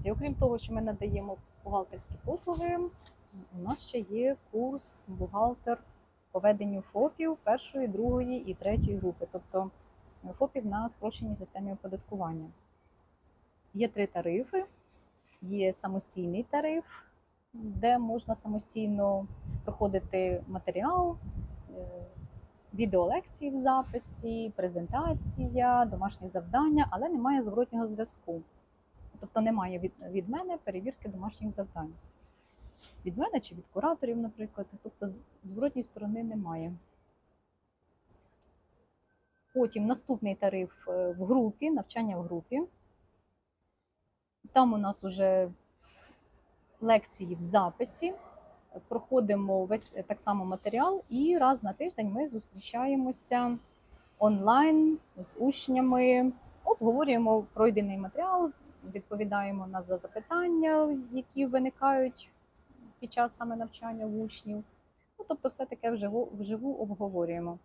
курсі, окрім того, що ми надаємо бухгалтерські послуги, у нас ще є курс бухгалтер по веденню ФОПів першої, другої і третьої групи, тобто ФОПів на спрощеній системі оподаткування. Є три тарифи. Є самостійний тариф, де можна самостійно проходити матеріал, е, відеолекції в записі, презентація, домашні завдання, але немає зворотнього зв'язку. Тобто немає від, від мене перевірки домашніх завдань. Від мене чи від кураторів, наприклад. Тобто зворотньої сторони немає. Потім наступний тариф е, в групі, навчання в групі. Там у нас вже лекції в записі. Проходимо весь е, так само матеріал, і раз на тиждень ми зустрічаємося онлайн з учнями, обговорюємо пройдений матеріал, відповідаємо на за запитання, які виникають під час саме навчання учнів. Ну, тобто, все таке вживу, вживу обговорюємо.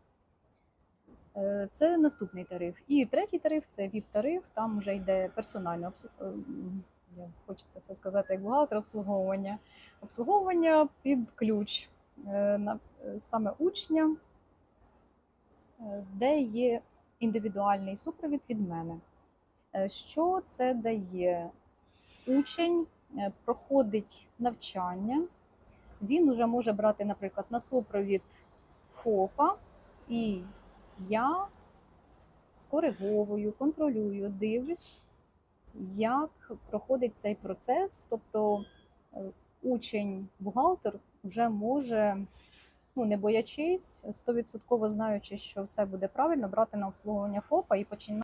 Е, Це наступний тариф. І третій тариф це ВІП-тариф, там вже йде персональне обслуговування. Хочеться все сказати, як бухгалтер обслуговування. Обслуговування під ключ е, е, саме учня, е, де є індивідуальний супровід від мене. Е, Що це дає? Учень е, проходить навчання, він вже може брати, наприклад, на супровід ФОПа, і я скориговую, контролюю, дивлюсь, як проходить цей процес. Тобто е, учень-бухгалтер вже може, ну не боячись, стовідсотково знаючи, що все буде правильно, брати на обслуговування ФОПа і починати.